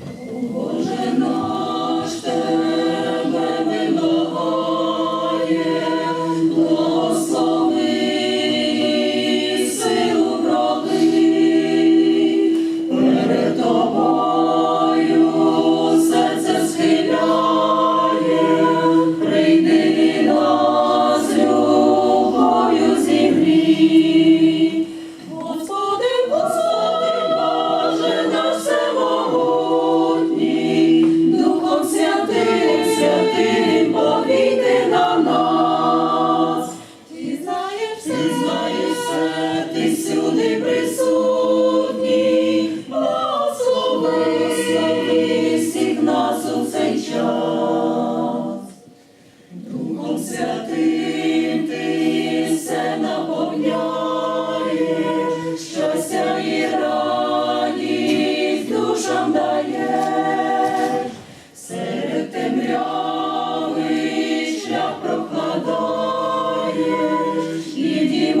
Боже наш Тебе. Духом Святим ти все наповняєш, щастя і радість душам даєш, серед темряви шлях прокладаєш, і дім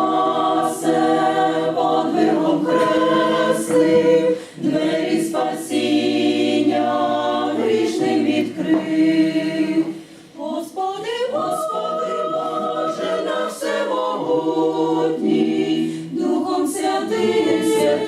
землі, Господи, Господи, Боже на всемогутній, Духом Святим.